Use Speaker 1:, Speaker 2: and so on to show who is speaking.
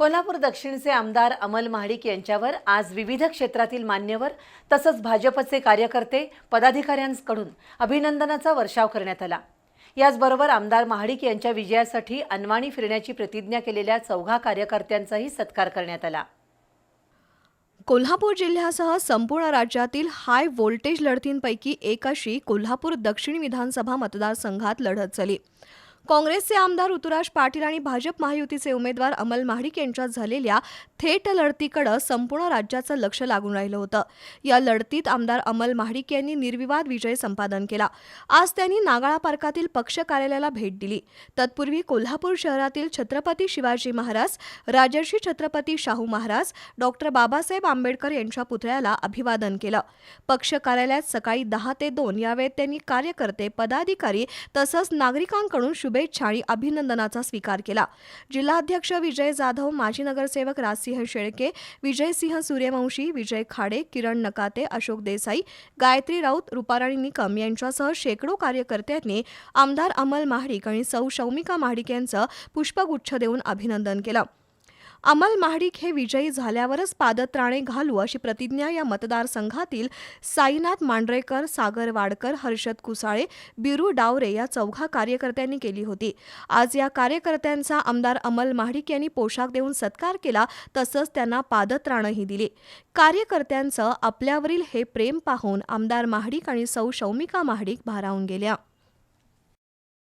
Speaker 1: कोल्हापूर दक्षिणचे आमदार अमल महाडिक यांच्यावर आज विविध क्षेत्रातील मान्यवर तसंच भाजपचे कार्यकर्ते पदाधिकाऱ्यांकडून अभिनंदनाचा वर्षाव करण्यात आला. याचबरोबर आमदार महाडिक यांच्या विजयासाठी अनवाणी फिरण्याची प्रतिज्ञा केलेल्या चौघा कार्यकर्त्यांचाही सत्कार करण्यात आला.
Speaker 2: कोल्हापूर जिल्ह्यासह संपूर्ण राज्यातील हाय व्होल्टेज लढतींपैकी एक अशी कोल्हापूर दक्षिण विधानसभा मतदारसंघात लढत झाली. काँग्रेसचे आमदार ऋतुराज पाटील आणि भाजप महायुतीचे उमेदवार अमल महाडिक यांच्यात झालेल्या थेट लढतीकडे संपूर्ण राज्याचं लक्ष लागून राहिलं होतं. या लढतीत आमदार अमल महाडिक यांनी निर्विवाद विजय संपादन केला. आज त्यांनी नागाळा पार्कातील पक्ष कार्यालयाला भेट दिली. तत्पूर्वी कोल्हापूर शहरातील छत्रपती शिवाजी महाराज राजर्षी छत्रपती शाहू महाराज डॉक्टर बाबासाहेब आंबेडकर यांच्या पुतळ्याला अभिवादन केलं. पक्ष कार्यालयात सकाळी दहा ते दोन या वेळेत त्यांनी कार्यकर्ते पदाधिकारी तसंच नागरिकांकडून शुभेच्छा आणि अभिनंदनाचा स्वीकार केला. जिल्हाध्यक्ष विजय जाधव माजी नगरसेवक राजसिंह शेळके विजयसिंह सूर्यवंशी विजय खाडे किरण नकाते अशोक देसाई गायत्री राऊत रुपाराणी निकम यांच्यासह शेकडो कार्यकर्त्यांनी आमदार अमल महाडिक आणि सौ शौमिका महाडिक यांचं पुष्पगुच्छ देऊन अभिनंदन केलं. अमल महाडिक हे विजयी झाल्यावरच पादत्राणे घालू अशी प्रतिज्ञा या मतदारसंघातील साईनाथ मांढरेकर सागर वाडकर हर्षद कुसाळे बिरू डावरे या चौघा कार्यकर्त्यांनी केली होती. आज या कार्यकर्त्यांचा आमदार अमल महाडिक यांनी पोशाख देऊन सत्कार केला तसंच त्यांना पादत्राणंही दिली. कार्यकर्त्यांचं आपल्यावरील हे प्रेम पाहून आमदार महाडिक आणि सौ शौमिका महाडिक भारावून गेल्या.